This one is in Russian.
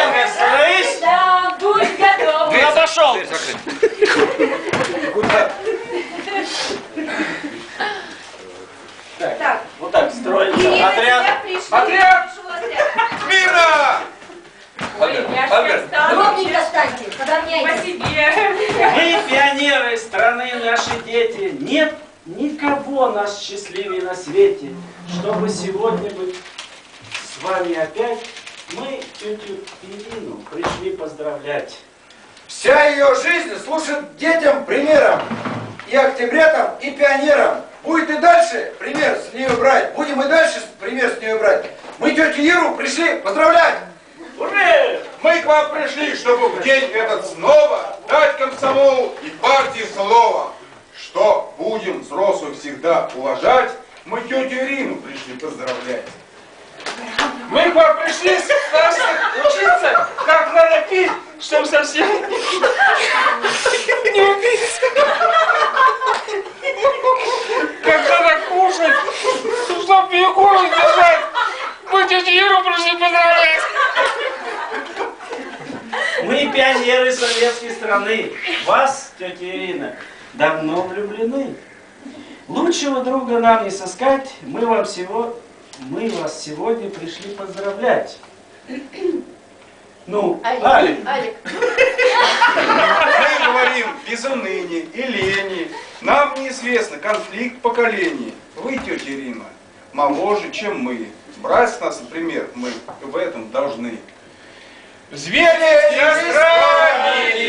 время, слышь? Да, будь готов. Я пошел. Куда? Так, вот так строится. Отряд. Отряд. Мира! Ровненько встаньте, подровняйте. По себе. Мы пионеры страны, наши дети. Нет никого нас счастливее на свете, чтобы сегодня быть с вами опять мы тетю Ирину пришли поздравлять. Вся ее жизнь служит детям примером. И октябрятам, и пионерам. Будет и дальше пример с нее брать. Будем и дальше пример с нее брать. Мы тетю Иру пришли поздравлять. Ура! Мы к вам пришли, чтобы в день этот снова дать комсомолу и партии слово, что будем взрослых всегда уважать. Мы тетю Ирину пришли поздравлять. Мы к вам пришли с пить, чтобы совсем не убить. Как надо кушать, чтобы фигуру держать. Мы тетю Иру пришли поздравлять. Мы пионеры советской страны. Вас, тетя Ирина, давно влюблены. Лучшего друга нам не сыскать. Мы вам всего, мы вас сегодня пришли поздравлять. Ну, Алик, Алик, Алик, Мы говорим без уныния и лени. Нам неизвестно конфликт поколений. Вы, тетя Ирина, моложе, чем мы. Брать с нас, например, мы в этом должны. Звери не